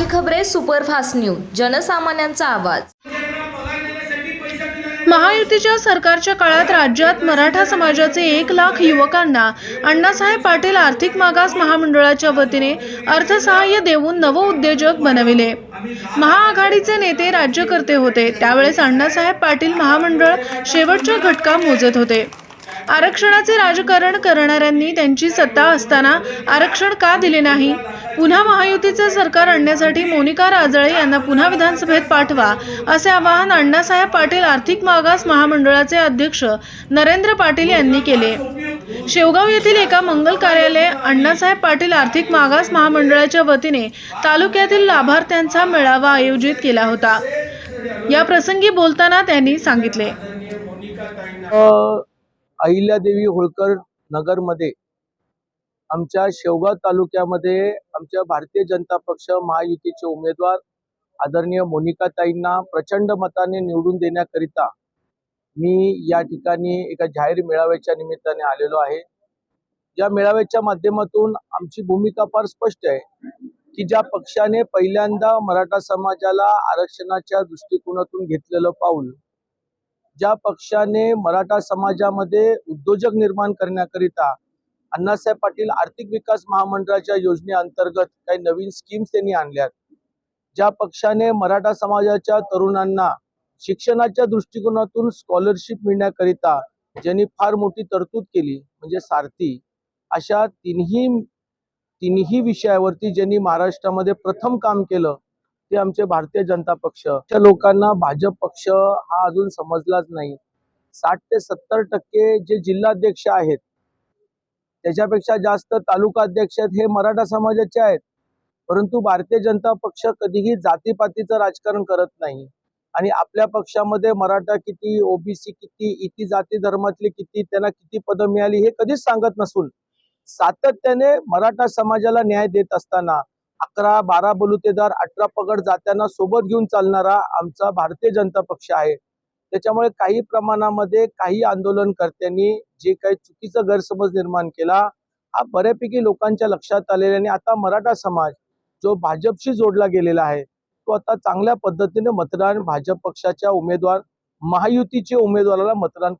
आहे superfast news जनसामान्यांचा आवाज. महायुतीच्या सरकारच्या काळात राज्यात मराठा समाजाचे एक लाख युवकांना अण्णासाहेब पाटील आर्थिक मागास महामंडळाच्या वतीने अर्थसहाय्य देऊन नवउद्योजक बनविले. महाआघाडीचे नेते राज्यकर्ते होते. त्यावेळेस अण्णासाहेब पाटील महामंडळ शेवटच्या घटका मोजत होते. आरक्षणाचे राजकारण करणाऱ्यांनी त्यांची सत्ता असताना आरक्षण का दिले नाही? पुन्हा महायुतीचे सरकार आणण्यासाठी मोनिका राजळे यांना पुन्हा विधानसभेत पाठवा असे आवाहन अण्णासाहेब पाटील आर्थिक मागास महामंडळाचे अध्यक्ष नरेंद्र पाटील यांनी केले. शेवगाव येथील एका मंगल कार्यालय अण्णासाहेब पाटील आर्थिक मागास महामंडळाच्या वतीने तालुक्यातील लाभार्थ्यांचा मेळावा आयोजित केला होता. या प्रसंगी बोलताना त्यांनी सांगितले. अहिल्यादेवी होळकर नगरमध्ये आमच्या शेवगाव तालुक्यामध्ये आमच्या भारतीय जनता पक्ष महायुतीचे उमेदवार आदरणीय मोनिकाताईंना प्रचंड मताने निवडून देण्याकरिता मी या ठिकाणी एका जाहीर मेळाव्याच्या निमित्ताने आलेलो आहे. या मेळाव्याच्या माध्यमातून आमची भूमिका फार स्पष्ट आहे की ज्या पक्षाने पहिल्यांदा मराठा समाजाला आरक्षणाच्या दृष्टिकोनातून घेतलेलं पाऊल ज्या पक्षाने मराठा समाजामध्ये उद्योजक निर्माण करण्याकरिता अण्णासाहेब पाटील आर्थिक विकास महामंडळाच्या योजनेअंतर्गत काही नवीन स्कीम्स त्यांनी आणल्यात. ज्या पक्षाने मराठा समाजाच्या तरुणांना शिक्षणाच्या दृष्टिकोनातून स्कॉलरशिप मिळण्याकरिता ज्यांनी फार मोठी तरतूद केली म्हणजे सारथी अशा तिन्ही तिन्ही विषयावरती ज्यांनी महाराष्ट्रामध्ये प्रथम काम केलं ते आमचे भारतीय जनता पक्ष. त्या लोकांना भाजप पक्ष हा अजून समजलाच नाही. साठ ते सत्तर टक्के जे जिल्हाध्यक्ष आहेत त्याच्यापेक्षा जास्त तालुका अध्यक्ष आहेत हे मराठा समाजाचे आहेत. परंतु भारतीय जनता पक्ष कधीही जातीपातीचं राजकारण करत नाही. आणि आपल्या पक्षामध्ये मराठा किती ओबीसी किती इति जाती धर्मातले किती त्यांना किती पदं मिळाली हे कधीच सांगत नसून सातत्याने मराठा समाजाला न्याय देत असताना अकरा बारा बलुतेदार अठरा पगड जात्यांना सोबत घेऊन चालणारा आमचा भारतीय जनता पक्ष आहे. त्याच्यामुळे काही प्रमाणामध्ये काही आंदोलनकर्त्यांनी जे काही चुकीचा गैरसमज निर्माण केला हा बऱ्यापैकी लोकांच्या लक्षात आलेला आणि आता मराठा समाज जो भाजपशी जोडला गेलेला आहे तो आता चांगल्या पद्धतीने मतदान भाजप पक्षाच्या उमेदवार महायुतीचे उमेदवाराला मतदान